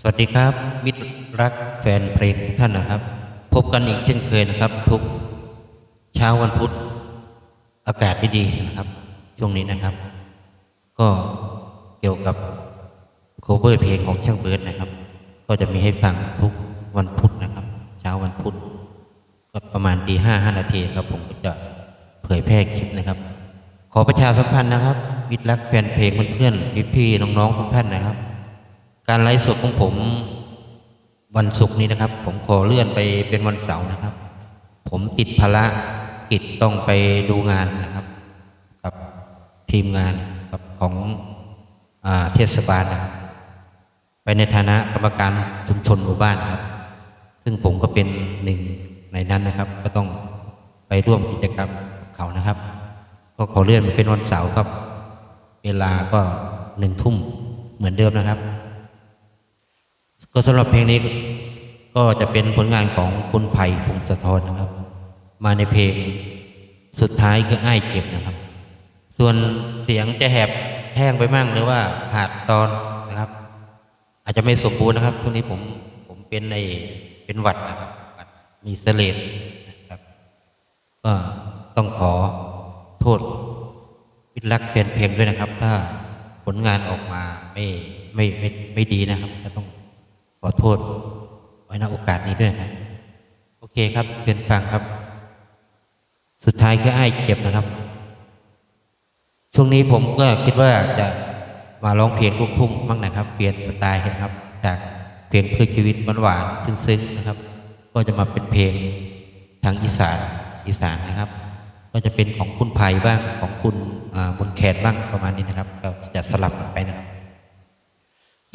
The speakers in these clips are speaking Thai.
สวัสดีครับ มิตรรักแฟนเพลงท่านนะครับ พบกันอีกเช่นเคยนะครับ ทุกเช้าวันพุธอากาศดีๆนะครับ ช่วงนี้นะครับ ก็เกี่ยวกับโคเวอร์เพลงของช่างเบิร์ดนะครับ ก็จะมีให้ฟังทุกวันพุธนะครับ เช้าวันพุธก็ประมาณตีห้าห้านาทีครับผมก็จะเผยแพร่คลิปนะครับ ขอประชาสัมพันธ์นะครับมิตรรักแฟนเพลงเพื่อนๆพี่ๆน้องๆทุกท่านนะครับ การไลฟ์สดของผมวันศุกร์นี้นะครับ ผมขอเลื่อนไปเป็นวันเสาร์นะครับ ผมติดภาระกิจต้องไปดูงานนะครับ กับทีมงานกับของอเทศบาลนะครับไปในฐานะกรรมการชุมชนหมู่บ้านครับ ซึ่งผมก็เป็นหนึ่งในนั้นนะครับ ก็ต้องไปร่วมกิจกรรมเขานะครับ ก็ขอเลื่อนไปเป็นวันเสาร์ครับ เวลาก็หนึ่งทุ่มเหมือนเดิมนะครับ ก็สำหรับเพลงนี้ก็จะเป็นผลงานของคุณไผ่พงศธรนะครับ มาในเพลงสุดท้ายคืออ้ายเก็บนะครับ ส่วนเสียงจะแหบแห้งไปมั่งหรือว่าขาดตอนนะครับ อาจจะไม่สมบูรณ์นะครับช่วงนี้ผมผมเป็นในเป็นหวัดนะครับวัดมีเสลดนะครับก็ต้องขอโทษวิรักแฟนเพลงด้วยนะครับ ถ้าผลงานออกมาไม่ไม่ไม่ไม่ดีนะครับก็ต้อง อโทษไว้ในโอกาสนี้ด้วยครับ โอเคครับเชิญฟังครับ สุดท้ายคือไอ้เจ็บนะครับ ช่วงนี้ผมก็คิดว่าจะมาร้องเพลงลูกทุ่งบ้างนะครับ เปลี่ยนสไตล์ครับ จากเพลงเพื่อชีวิตหวานๆซึ้งๆนะครับ ก็จะมาเป็นเพลงทางอีสานอีสานนะครับ ก็จะเป็นของคุณไผ่บ้างของคุณมนแคนบ้างประมาณนี้นะครับ ก็จะสลับกันไปนะครับ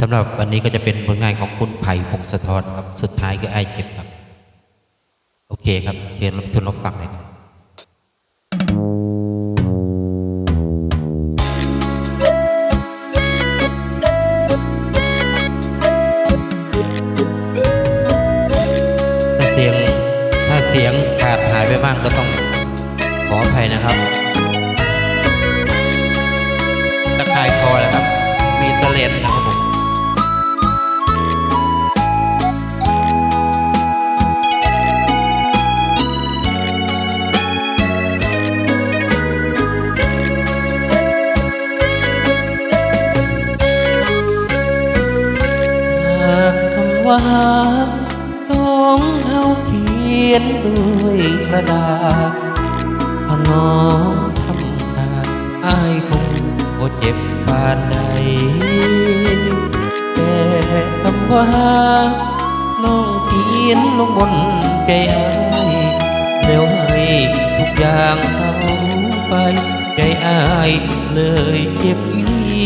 สำหรับวันนี้ก็จะเป็นผลงานของคุณไผ่พงศธรครับ สุดท้ายคือไอ้เจ็บครับ โอเคครับเชิญรับชมรับฟังเลยครับเสียงถ้าเสียงขาดหายไปบ้างก็ต้องขออภัยนะครับตะคายคอแหละครับ มีเสลดนะครับผม ว่าสองเฮาเขียนด้วยกระดาษพน้องทำตาอายคงบ่เจ็บปานใดแต่คำว่าน้องเขียนลงบนใจอายแล้วให้ทุกอย่างเขาไปใจอายเลยเจ็บอีหลี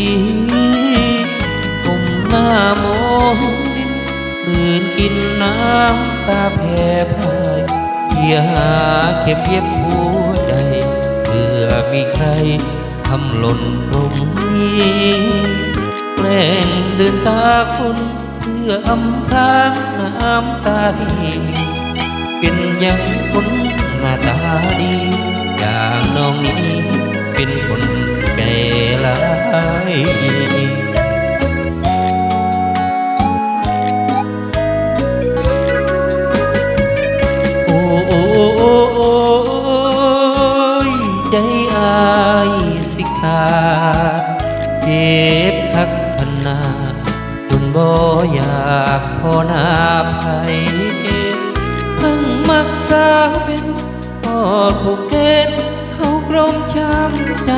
ก้มหน้ามอง ตื่นกินน้ำตาแผ่พายเกียหาเก็บเย็บหัวใจเพื่อมีใครทำหล่นตรงนี้แกล้งเดินตาคนเพื่ออำพรางน้ำตาที่มีเป็นย่างคนหน้าตาดีอย่างน้องนี้เป็นคนแก่ลาย ใจอายสิขาดเจ็บคักขนาดจนบ่อยากพอน้าภัยเพิ่งมักสาวเป็นพ่อผูกเกณฑ์เขากลมช้ำใจ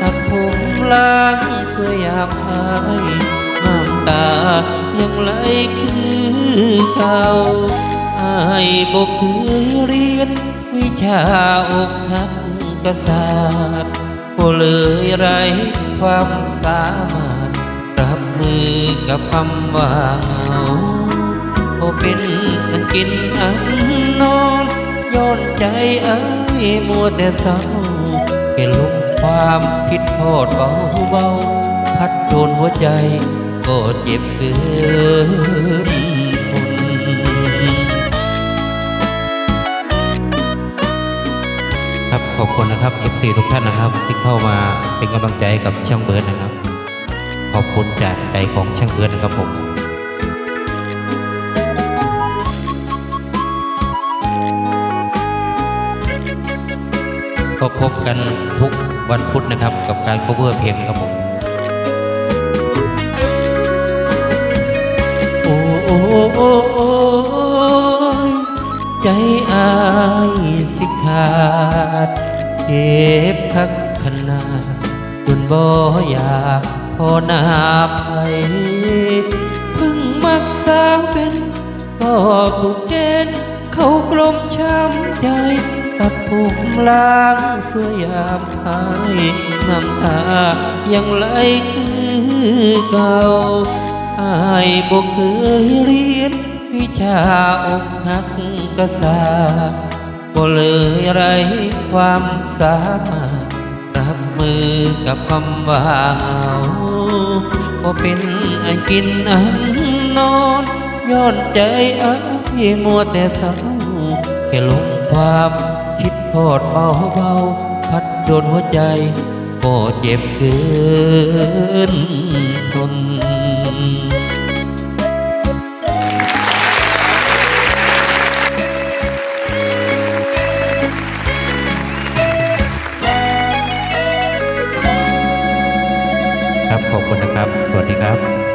ตัดผมล้างเสื้อยามหายน้ำตายังไหลคือเก่าอายบกเคยเรียนวิชาอกหัก กษัตริย์ก็เลยไรความสามารถรับมือกับคำว่าเหงาโอเป็นอันกินอันนอนย้อนใจเอ้ยมัวแต่เศร้าแค่ลมความคิดโทษเบาเบาๆพัดโดนหัวใจก็เจ็บเกิน ขอบคุณนะครับ FC ทุกท่านนะครับ ที่เข้ามาเป็นกำลังใจกับช่างเบิร์ดนะครับ ขอบคุณจากใจของช่างเบิร์ดนะครับผมก็พบกันทุกวันพุธนะครับ กับการ cover เพลงครับผมโอ้โอ้โอ้ใจอายสิขาด เจ็บคักขนาดจนบ่อยากพอนาภัยเพิ่งมักสาวเป็นก็ถูกเกณฑ์เขากลมช้ำใจตัดผมล้างเสื้อยามหายน้ำตายังไหลคือเก่าอายบ่เคยเรียนวิชาอกหักกษา ก็เลยไรความสามารถรับมือกับคำว่าเหงาก็เป็นไอ้กินอันนอนย้อนใจอายมัวแต่เศร้าแค่ลงความคิดพอดเบาเบาพัดโดนหัวใจก็เจ็บเกินทน วัสดีครับ